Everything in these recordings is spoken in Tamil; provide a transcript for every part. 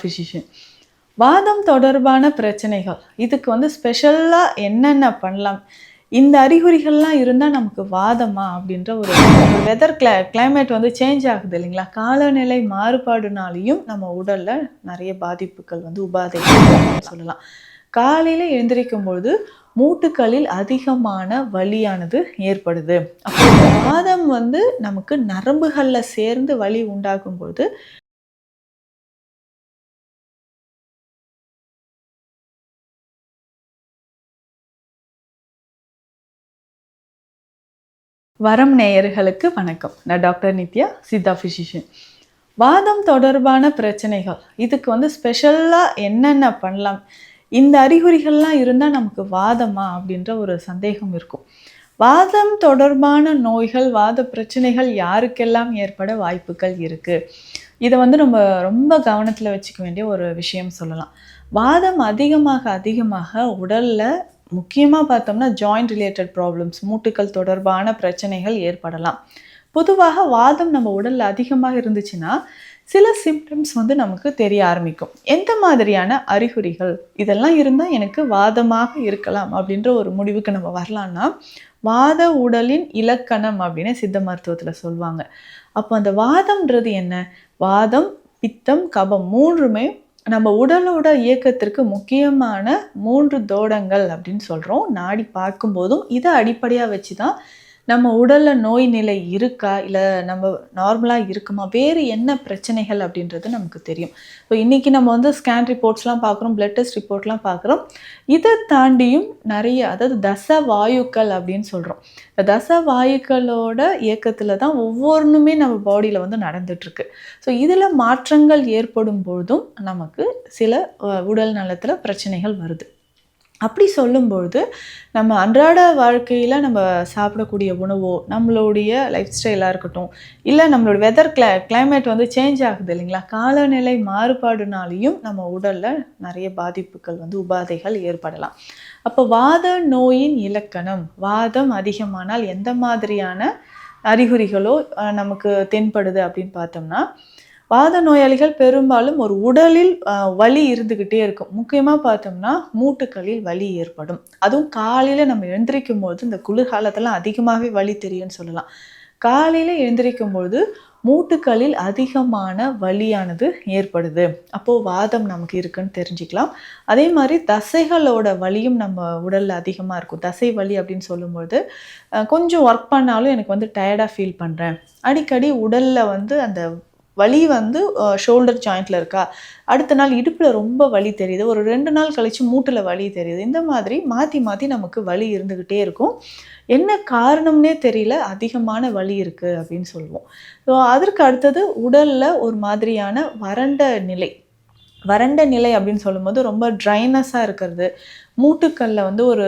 ஃபிசிஷியன் வாதம் தொடர்பான பிரச்சனைகள். இதுக்கு வந்து ஸ்பெஷலாக என்னென்ன பண்ணலாம்? இந்த அறிகுறிகள்லாம் இருந்தால் நமக்கு வாதமா அப்படின்ற ஒரு வெதர் கிளை கிளைமேட் வந்து சேஞ்ச் ஆகுது இல்லைங்களா? காலநிலை மாறுபாடுனாலையும் நம்ம உடலில் நிறைய பாதிப்புகள் வந்து உபாதை சொல்லலாம். காலையில் எழுந்திரிக்கும் பொழுது மூட்டுக்களில் அதிகமான வலியானது ஏற்படுது. அப்போ வாதம் வந்து நமக்கு நரம்புகளில் சேர்ந்து வலி உண்டாகும் பொழுது வரம் நேயர்களுக்கு வணக்கம். நான் டாக்டர் நித்யா சித்தா ஃபிசிஷியன் வாதம் தொடர்பான பிரச்சனைகள். இதுக்கு வந்து ஸ்பெஷலாக என்னென்ன பண்ணலாம்? இந்த அறிகுறிகள்லாம் இருந்தால் நமக்கு வாதமா? அப்படின்ற ஒரு சந்தேகம் இருக்கும். வாதம் தொடர்பான நோய்கள் வாத பிரச்சனைகள் யாருக்கெல்லாம் ஏற்பட வாய்ப்புகள் இருக்குது இதை வந்து நம்ம ரொம்ப கவனத்தில் வச்சுக்க வேண்டிய ஒரு விஷயம் சொல்லலாம். வாதம் அதிகமாக அதிகமாக உடலில் முக்கியமாக பார்த்தோம்னா ஜாயிண்ட் ரிலேட்டட் ப்ராப்ளம்ஸ் மூட்டுக்கள் தொடர்பான பிரச்சனைகள் ஏற்படலாம். பொதுவாக வாதம் நம்ம உடலில் அதிகமாக இருந்துச்சுன்னா சில சிம்டம்ஸ் வந்து நமக்கு தெரிய ஆரம்பிக்கும். எந்த மாதிரியான அறிகுறிகள் இதெல்லாம் இருந்தால் எனக்கு வாதமாக இருக்கலாம் அப்படின்ற ஒரு முடிவுக்கு நம்ம வரலான்னா வாத உடலின் இலக்கணம் அப்படின்னு சித்த மருத்துவத்தில் சொல்லுவாங்க. அப்போ அந்த வாதம்ன்றது என்ன? வாதம் பித்தம் கபம் மூன்றுமே நம்ம உடலோட இயக்கத்திற்கு முக்கியமான மூன்று தோடங்கள் அப்படின்னு சொல்கிறோம் நாடி பார்க்கும்போதும் இதை அடிப்படையாக வச்சு தான் நம்ம உடலில் நோய் நிலை இருக்கா? இல்லை நம்ம நார்மலாக இருக்குமா? வேறு என்ன பிரச்சனைகள் அப்படின்றது நமக்கு தெரியும். இப்போ இன்றைக்கி நம்ம வந்து ஸ்கேன் ரிப்போர்ட்ஸ்லாம் பார்க்குறோம் பிளட் டெஸ்ட் ரிப்போர்ட்லாம் பார்க்குறோம். இதை தாண்டியும் நிறைய அதாவது தச வாயுக்கள் அப்படின்னு சொல்கிறோம் இந்த தச வாயுக்களோட இயக்கத்தில் தான் ஒவ்வொன்றுமே நம்ம பாடியில் வந்து நடந்துட்டுருக்கு. ஸோ இதில் மாற்றங்கள் ஏற்படும் பொழுதும் நமக்கு சில உடல் நலத்தில் பிரச்சனைகள் வருது. அப்படி சொல்லும்பொழுது நம்ம அன்றாட வாழ்க்கையில் நம்ம சாப்பிடக்கூடிய உணவோ நம்மளுடைய லைஃப் ஸ்டைலாக இருக்கட்டும் இல்லை நம்மளோட வெதர் கிளை கிளைமேட் வந்து சேஞ்ச் ஆகுது இல்லைங்களா? காலநிலை மாறுபாடுனாலையும் நம்ம உடலில் நிறைய பாதிப்புகள் வந்து உபாதைகள் ஏற்படலாம். அப்போ வாத நோயின் இலக்கணம் வாதம் அதிகமானால் எந்த மாதிரியான அறிகுறிகளோ நமக்கு தென்படுது அப்படின்னு பார்த்தோம்னா வாத நோயாளிகள் பெரும்பாலும் ஒரு உடலில் வலி இருந்துக்கிட்டே இருக்கும். முக்கியமாக பார்த்தோம்னா மூட்டுக்களில் வலி ஏற்படும். அதுவும் காலையில் நம்ம எழுந்திரிக்கும் போது இந்த குளிர்காலத்தெல்லாம் அதிகமாகவே வலி தெரியும்னு சொல்லலாம். காலையில் எழுந்திரிக்கும் பொழுது மூட்டுக்களில் அதிகமான வலியானது ஏற்படுது. அப்போது வாதம் நமக்கு இருக்குன்னு தெரிஞ்சுக்கலாம். அதே மாதிரி தசைகளோட வலியும் நம்ம உடலில் அதிகமாக இருக்கும். தசை வலி அப்படின்னு சொல்லும்பொழுது கொஞ்சம் ஒர்க் பண்ணாலும் எனக்கு வந்து டயர்டாக ஃபீல் பண்ணுறேன் அடிக்கடி உடலில் வந்து அந்த வலி வந்து ஷோல்டர் ஜாயிண்ட்டில் இருக்கா? அடுத்த நாள் இடுப்பில் ரொம்ப வலி தெரியுது. ஒரு ரெண்டு நாள் கழித்து மூட்டில் வலி தெரியுது. இந்த மாதிரி மாற்றி மாற்றி நமக்கு வலி இருந்துக்கிட்டே இருக்கும். என்ன காரணம்னே தெரியல. அதிகமான வலி இருக்குது அப்படின்னு சொல்லுவோம். ஸோ அதற்கு அடுத்தது உடலில் ஒரு மாதிரியான வறண்ட நிலை. வறண்ட நிலை அப்படின்னு சொல்லும்போது ரொம்ப ட்ரைனஸாக இருக்கிறது. மூட்டுக்கல்ல வந்து ஒரு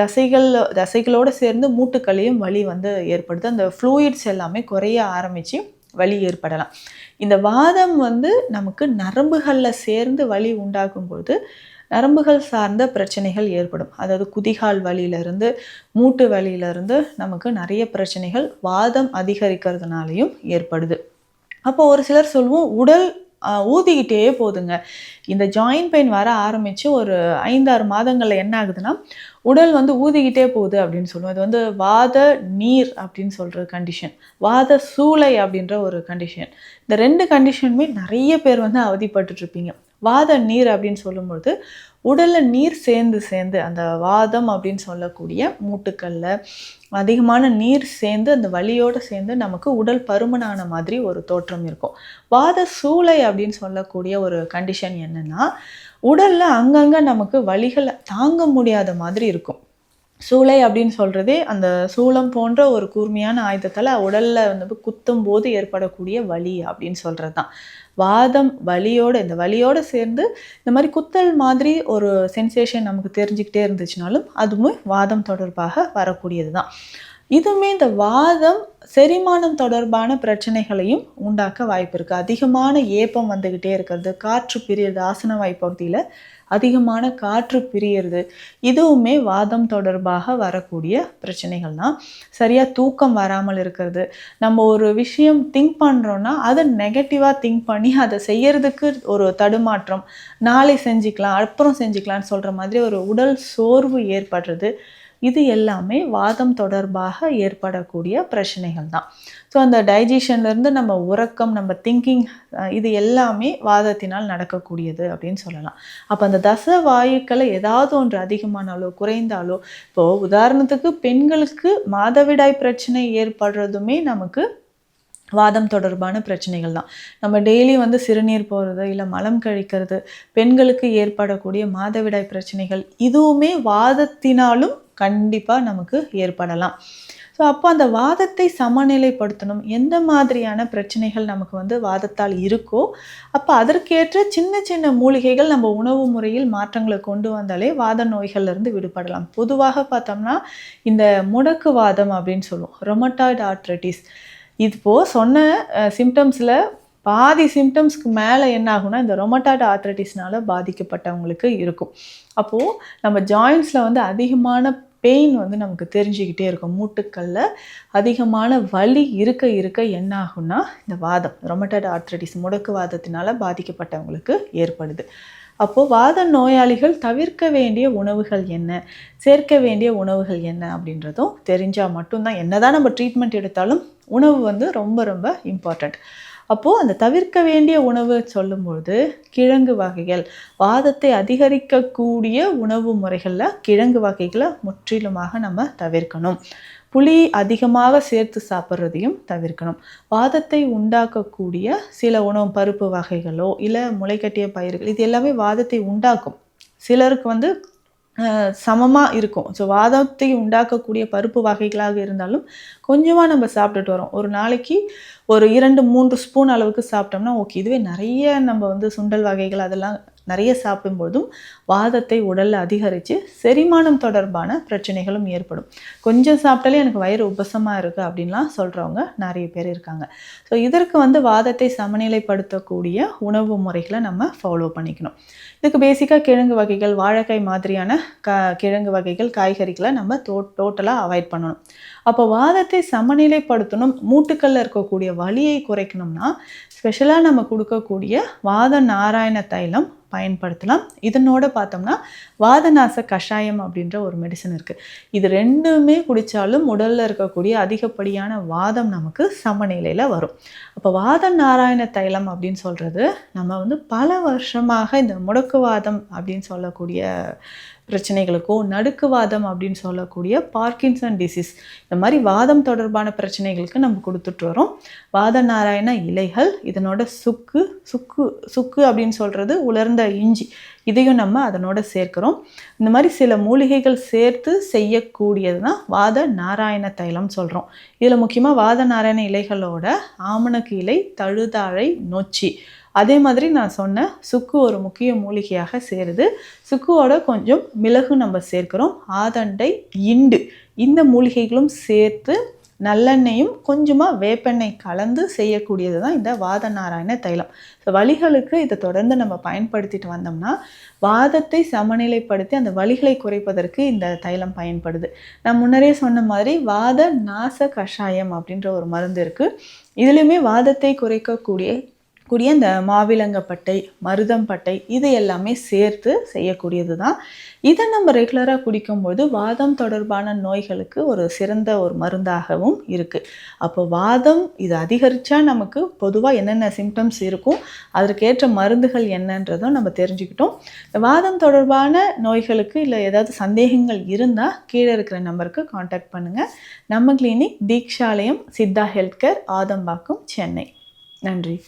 தசைகள் தசைகளோடு சேர்ந்து மூட்டுக்கல்லையும் வலி வந்து ஏற்படுது. அந்த ஃப்ளூயிட்ஸ் எல்லாமே குறைய ஆரம்பித்து வலி ஏற்படலாம். இந்த வாதம் வந்து நமக்கு நரம்புகளில் சேர்ந்து வலி உண்டாகும் பொழுது நரம்புகள் சார்ந்த பிரச்சனைகள் ஏற்படும். அதாவது குதிகால் வலியிலிருந்து மூட்டு வலியிலிருந்து நமக்கு நிறைய பிரச்சனைகள் வாதம் அதிகரிக்கிறதுனாலையும் ஏற்படுது. அப்போ ஒரு சிலர் சொல்லுவோம் உடல் ஊதிக்கிட்டே போகுதுங்க இந்த ஜாயிண்ட் பெயின் வர ஆரம்பித்து ஒரு ஐந்தாறு மாதங்களில் என்ன ஆகுதுன்னா உடல் வந்து ஊதிக்கிட்டே போகுது அப்படின்னு சொல்லுவோம். இது வந்து வாத நீர் அப்படின்னு சொல்கிற கண்டிஷன் வாத சூளை அப்படின்ற ஒரு கண்டிஷன் இந்த ரெண்டு கண்டிஷனுமே நிறைய பேர் வந்து அவதிப்பட்டுட்ருப்பீங்க வாத நீர் அப்படின்னு சொல்லும்பொழுது உடலில் நீர் சேர்ந்து சேர்ந்து அந்த வாதம் அப்படின்னு சொல்லக்கூடிய மூட்டுக்கல்ல அதிகமான நீர் சேர்ந்து அந்த வலியோடு சேர்ந்து நமக்கு உடல் பருமனான மாதிரி ஒரு தோற்றம் இருக்கும். வாத சூளை அப்படின்னு சொல்லக்கூடிய ஒரு கண்டிஷன் என்னென்னா உடலில் அங்கங்கே நமக்கு வலிகளை தாங்க முடியாத மாதிரி இருக்கும். சூளை அப்படின்னு சொல்கிறதே அந்த சூளம் போன்ற ஒரு கூர்மையான ஆயுதத்தால் உடலில் வந்து குத்தும் போது ஏற்படக்கூடிய வலி அப்படின்னு சொல்கிறது தான் வாதம் வலியோடு இந்த வலியோடு சேர்ந்து இந்த மாதிரி குத்தல் மாதிரி ஒரு சென்சேஷன் நமக்கு தெரிஞ்சுக்கிட்டே இருந்துச்சுனாலும் அதுவும் வாதம் தொடர்பாக வரக்கூடியது தான் இதுவுமே இந்த வாதம் செரிமானம் தொடர்பான பிரச்சனைகளையும் உண்டாக்க வாய்ப்பு இருக்குது அதிகமான ஏப்பம் வந்துக்கிட்டே இருக்கிறது. காற்று பிரியறது ஆசன வாய்ப்பகுதியில் அதிகமான காற்று பிரியறது. இதுவுமே வாதம் தொடர்பாக வரக்கூடிய பிரச்சனைகள் தான் சரியாக தூக்கம் வராமல் இருக்கிறது. நம்ம ஒரு விஷயம் திங்க் பண்ணுறோன்னா அதை நெகட்டிவாக திங்க் பண்ணி அதை செய்யறதுக்கு ஒரு தடுமாற்றம். நாளை செஞ்சுக்கலாம் அப்புறம் செஞ்சுக்கலாம்னு சொல்கிற மாதிரி ஒரு உடல் சோர்வு ஏற்படுறது. இது எல்லாமே வாதம் தொடர்பாக ஏற்படக்கூடிய பிரச்சனைகள் தான் ஸோ அந்த டைஜஷன்லேருந்து நம்ம உறக்கம் நம்ம திங்கிங் இது எல்லாமே வாதத்தினால் நடக்கக்கூடியது அப்படின்னு சொல்லலாம். அப்போ அந்த தச வாயுக்களை ஏதாவது ஒன்று அதிகமானாலோ குறைந்தாலோ இப்போது உதாரணத்துக்கு பெண்களுக்கு மாதவிடாய் பிரச்சனை ஏற்படுறதுமே நமக்கு வாதம் தொடர்பான பிரச்சனைகள் தான் நம்ம டெய்லி வந்து சிறுநீர் போகிறது இல்லை மலம் கழிக்கிறது பெண்களுக்கு ஏற்படக்கூடிய மாதவிடாய் பிரச்சனைகள் இதுவுமே வாதத்தினாலும் கண்டிப்பாக நமக்கு ஏற்படலாம். ஸோ அப்போ அந்த வாதத்தை சமநிலைப்படுத்தணும். எந்த மாதிரியான பிரச்சனைகள் நமக்கு வந்து வாதத்தால் இருக்கோ அப்போ அதற்கேற்ற சின்ன சின்ன மூலிகைகள் நம்ம உணவு முறையில் மாற்றங்களை கொண்டு வந்தாலே வாத நோய்கள்லேருந்து விடுபடலாம். பொதுவாக பார்த்தோம்னா இந்த முடக்கு வாதம் அப்படின்னு சொல்லுவோம். ரொமட்டாய்டு ஆர்ட்ரட்டிஸ் இப்போ சொன்ன சிம்டம்ஸில் பாதி சிம்டம்ஸ்க்கு மேலே என்ன ஆகும்னா இந்த ரொமட்டாய்டு ஆர்த்ரட்டிஸ்னால பாதிக்கப்பட்டவங்களுக்கு இருக்கும். அப்போது நம்ம ஜாயின்ஸில் வந்து அதிகமான பெயின் வந்து நமக்கு தெரிஞ்சுக்கிட்டே இருக்கும். மூட்டுக்களில் அதிகமான வலி இருக்க இருக்க என்ன ஆகும்னா இந்த வாதம் ரொமட்டாய்டு ஆர்த்ரட்டிஸ் முடக்கு வாதத்தினால் பாதிக்கப்பட்டவங்களுக்கு ஏற்படுது. அப்போது வாத நோயாளிகள் தவிர்க்க வேண்டிய உணவுகள் என்ன? சேர்க்க வேண்டிய உணவுகள் என்ன அப்படின்றதும் தெரிஞ்சால் மட்டும்தான். என்னதான் நம்ம ட்ரீட்மெண்ட் எடுத்தாலும் உணவு வந்து ரொம்ப ரொம்ப இம்பார்ட்டண்ட் அப்போது அந்த தவிர்க்க வேண்டிய உணவு சொல்லும்பொழுது கிழங்கு வகைகள். வாதத்தை அதிகரிக்கக்கூடிய உணவு முறைகளில் கிழங்கு வகைகளை முற்றிலுமாக நம்ம தவிர்க்கணும். புளி அதிகமாக சேர்த்து சாப்பிட்றதையும் தவிர்க்கணும். வாதத்தை உண்டாக்கக்கூடிய சில உணவு பருப்பு வகைகளோ இல்லை முளைக்கட்டிய பயிர்கள் இது எல்லாமே வாதத்தை உண்டாக்கும். சிலருக்கு வந்து சமமாக இருக்கும். ஸோ வாதத்தை உண்டாக்கக்கூடிய பருப்பு வகைகளாக இருந்தாலும் கொஞ்சமாக நம்ம சாப்பிட்டுட்டு வரோம். ஒரு நாளைக்கு ஒரு இரண்டு மூன்று ஸ்பூன் அளவுக்கு சாப்பிட்டோம்னா ஓகே இதுவே நிறைய நம்ம வந்து சுண்டல் வகைகள் அதெல்லாம் நிறைய சாப்பிடும்பொழுதும் வாதத்தை உடலில் அதிகரித்து செரிமானம் தொடர்பான பிரச்சனைகளும் ஏற்படும். கொஞ்சம் சாப்பிட்டாலே எனக்கு வயிறு உபசமாக இருக்குது அப்படின்லாம் சொல்கிறவங்க நிறைய பேர் இருக்காங்க. ஸோ இதற்கு வந்து வாதத்தை சமநிலைப்படுத்தக்கூடிய உணவு முறைகளை நம்ம ஃபாலோ பண்ணிக்கணும். இதுக்கு பேசிக்காக கிழங்கு வகைகள் வாழைக்காய் மாதிரியான க கிழங்கு வகைகள் காய்கறிகளை நம்ம டோ டோட்டலாக அவாய்ட் பண்ணணும். அப்போ வாதத்தை சமநிலைப்படுத்தணும் மூட்டுக்கல்ல இருக்கக்கூடிய வலியை குறைக்கணும்னா ஸ்பெஷலாக நம்ம கொடுக்கக்கூடிய வாத நாராயண தைலம் பயன்படுத்தலாம். இதனோட பார்த்தோம்னா வாதநாச கஷாயம் அப்படின்ற ஒரு மெடிசன் இருக்குது இது ரெண்டுமே குடித்தாலும் உடலில் இருக்கக்கூடிய அதிகப்படியான வாதம் நமக்கு சமநிலையில் வரும். அப்போ வாத நாராயண தைலம் அப்படின்னு சொல்கிறது நம்ம வந்து பல வருஷமாக இந்த முடக்குவாதம் அப்படின்னு சொல்லக்கூடிய பிரச்சனைகளுக்கோ நடுக்குவாதம் அப்படின்னு சொல்லக்கூடிய பார்க்கின்சன் டிசீஸ். இந்த மாதிரி வாதம் தொடர்பான பிரச்சனைகளுக்கு நம்ம கொடுத்துட்டு வரோம். வாத நாராயண இலைகள் இதனோட சுக்கு சுக்கு சுக்கு அப்படின்னு சொல்கிறது உலர்ந்த இஞ்சி. இதையும் நம்ம அதனோட சேர்க்கிறோம். இந்த மாதிரி சில மூலிகைகள் சேர்த்து செய்யக்கூடியது தான் வாத நாராயண தைலம் சொல்கிறோம் இதில் முக்கியமாக வாத நாராயண இலைகளோட ஆமணக்கு இலை தழுதாழை நொச்சி. அதே மாதிரி நான் சொன்ன சுக்கு ஒரு முக்கிய மூலிகையாக சேருது. சுக்குவோட கொஞ்சம் மிளகு நம்ம சேர்க்கிறோம். ஆதண்டை இண்டு இந்த மூலிகைகளும் சேர்த்து நல்லெண்ணெயும் கொஞ்சமாக வேப்பெண்ணெய் கலந்து செய்யக்கூடியது தான் இந்த வாத நாராயண தைலம். ஸோ வலிகளுக்கு இதை தொடர்ந்து நம்ம பயன்படுத்திட்டு வந்தோம்னா வாதத்தை சமநிலைப்படுத்தி அந்த வலிகளை குறைப்பதற்கு இந்த தைலம் பயன்படுது. நான் முன்னரே சொன்ன மாதிரி வாத நாச கஷாயம் அப்படின்ற ஒரு மருந்து இருக்குது இதுலேயுமே வாதத்தை குறைக்கக்கூடிய கூடிய இந்த மாவிலங்கப்பட்டை மருதம்பட்டை இது எல்லாமே சேர்த்து செய்யக்கூடியது தான் இதை நம்ம ரெகுலராக குடிக்கும்போது வாதம் தொடர்பான நோய்களுக்கு ஒரு சிறந்த ஒரு மருந்தாகவும் இருக்குது அப்போ வாதம் இது அதிகரித்தா நமக்கு பொதுவாக என்னென்ன சிம்டம்ஸ் இருக்கும் அதற்கேற்ற மருந்துகள் என்னன்றதும் நம்ம தெரிஞ்சுக்கிட்டோம். வாதம் தொடர்பான நோய்களுக்கு இல்லை ஏதாவது சந்தேகங்கள் இருந்தால் கீழே இருக்கிற நம்பருக்கு காண்டாக்ட் பண்ணுங்கள் நம்ம clinic Deekshalayam Siddha health care Adambakkam Chennai. நன்றி.